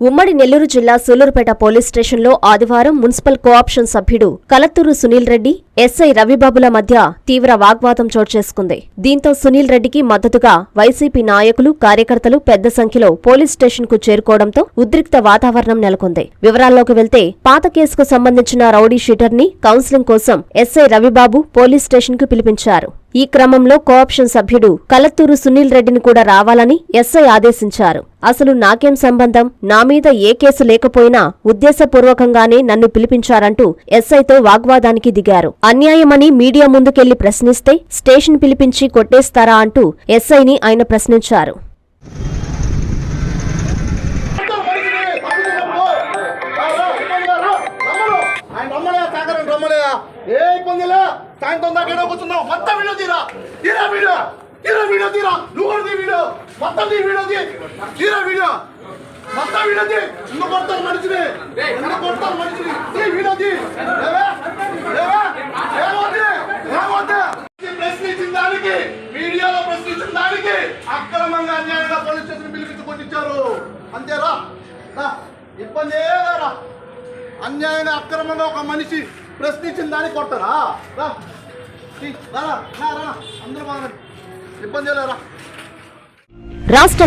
ఉమ్మడి నెల్లూరు జిల్లా సూలూరుపేట పోలీస్ స్టేషన్లో ఆదివారం మున్సిపల్ కోఆప్షన్ సభ్యుడు కలత్తూరు సునీల్ రెడ్డి ఎస్ఐ రవిబాబుల మధ్య తీవ్ర వాగ్వాదం చోటు చేసుకుంది. దీంతో సునీల్ రెడ్డికి మద్దతుగా వైసీపీ నాయకులు కార్యకర్తలు పెద్ద సంఖ్యలో పోలీస్ స్టేషన్కు చేరుకోవడంతో ఉద్రిక్త వాతావరణం నెలకొంది. వివరాల్లోకి వెళ్తే పాత కేసుకు సంబంధించిన రౌడీ షీటర్ని కౌన్సిలింగ్ కోసం ఎస్ఐ రవిబాబు పోలీస్ స్టేషన్కు పిలిపించారు. ఈ క్రమంలో కోఆప్షన్ సభ్యుడు కలత్తూరు సునీల్ రెడ్డిని కూడా రావాలని ఎస్ఐ ఆదేశించారు. అసలు నాకేం సంబంధం? నా మీద ఏ కేసు లేకపోయినా ఉద్దేశపూర్వకంగానే నన్ను పిలిపించారంటూ ఎస్ఐతో వాగ్వాదానికి దిగారు. అన్యాయమని మీడియా ముందుకెళ్ళి ప్రశ్నిస్తే స్టేషన్ పిలిపించి కొట్టేస్తారా అంటూ ఎస్ఐని ఆయన ప్రశ్నించారు. ఏ ఇబ్బందిలే సాయంత్రం దాకా ఏడో కూర్చున్నావు మొత్తం వీడియో తీరా. తీరా వీడియో. తీరా వీడియో తీరా. నువ్వు కూడా తీ వీడియో. మొత్తం తీ వీడియో తీ తీరా వీడియో. మొత్తం వీడియో తీ నువ్వు కొడతారు మనిషిని? నువ్వు కొడతారు మనిషిని? తీ వీడియో తీ లేవే? లేవే? ఏమవుతుంది? ఏమవుతుంది? ప్రశ్నించిన దానికి మీడియాలో ప్రశ్నించిన దానికి అక్రమంగా అన్యాయంగా పోలీస్ స్టేషన్ పిలిపించి కొట్టించారు. అంతేరా? రా. ఇబ్బంది ఏదరా అన్యాయంగా అక్రమంగా ఒక మనిషి ప్రశ్నించిన దాన్ని కొడతారా రా. రా, రా, అందరూ బాగా ఇబ్బంది రా రాష్ట్ర